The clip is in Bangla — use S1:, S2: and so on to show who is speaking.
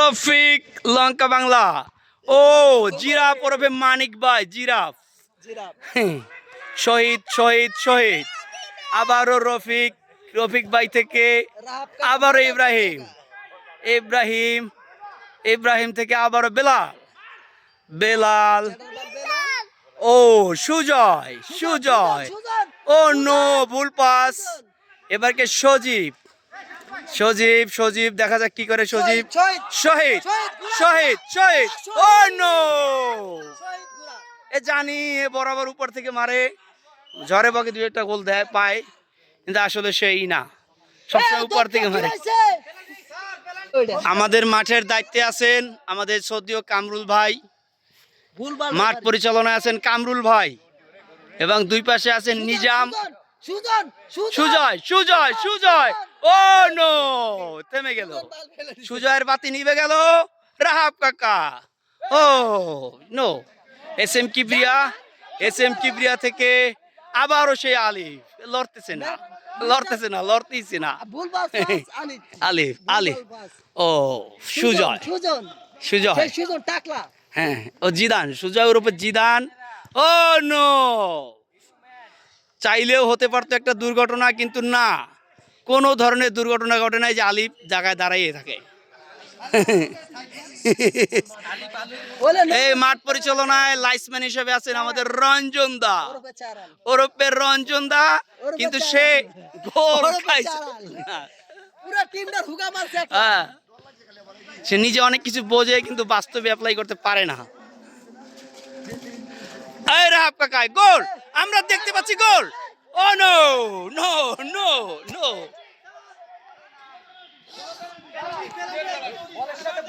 S1: রফিক লঙ্কা বাংলা ও জিরাফ ওরফে মানিক ভাই জিরাফ শহীদ শহীদ শহীদ আবারও রফিক রফিক ভাই থেকে আবারও ইব্রাহিম ইব্রাহিম ইব্রাহিম থেকে আবারও বেলাল বেলাল ও সুজয় সুজয় ও নো ভুল পাস এবারকে সজীব সজীব সজীব দেখা যাক কি করে সজীব। শহীদ শহীদ শহীদ ও নো এ জানি এ বরাবর উপর থেকে মারে। ঝড়ে বকে দু একটা গোল দেয় পায়। কিন্তু আসলে সেই না। সবসময় উপর থেকে মারে। আমাদের মাঠের দায়িত্বে আছেন আমাদের সদ্যীয় কামরুল ভাই। মাঠ পরিচালনায় আছেন কামরুল ভাই। এবং দুই পাশে আছেন নিজাম।
S2: সুজন
S1: সুজয় সুজয় সুজয়। ও নো থেমে গেল। সুজয়ের বাতি নিভে গেল। রাহাব কাকা। ও no. S M Kibria S M Kibria থেকে আবারও সেই আলিফ। লড়তেছে না। লড়তেছে না লড়তেইছে না।
S2: আলিফ।
S1: আলিফ ও সুজয়।
S2: সুজন।
S1: সুজয়।
S2: সুজন টাকলা।
S1: হ্যাঁ ও জিদান সুজয়ের উপর জিদান। ও নো। চাইলেও হতে পারতো একটা দুর্ঘটনা কিন্তু না। কোনো ধরনের দুর্ঘটনা ঘটে নাই যে আলিফ জায়গায় দাঁড়াইয়ে থাকে। এই মাঠ পরিচালনায় লাইসম্যান হিসেবে আছেন আমাদের রঞ্জন দা।
S2: ওরফে
S1: রঞ্জন দা কিন্তু সে গোল খাইছে। হ্যাঁ,
S2: পুরো টিমটা হুকা মারছে একটা।
S1: সে নিজে অনেক কিছু বোঝে কিন্তু বাস্তবে অ্যাপ্লাই করতে পারে না। এই রাহাব কাকাই গোল! আমরা দেখতে পাচ্ছি goal. Oh no no no no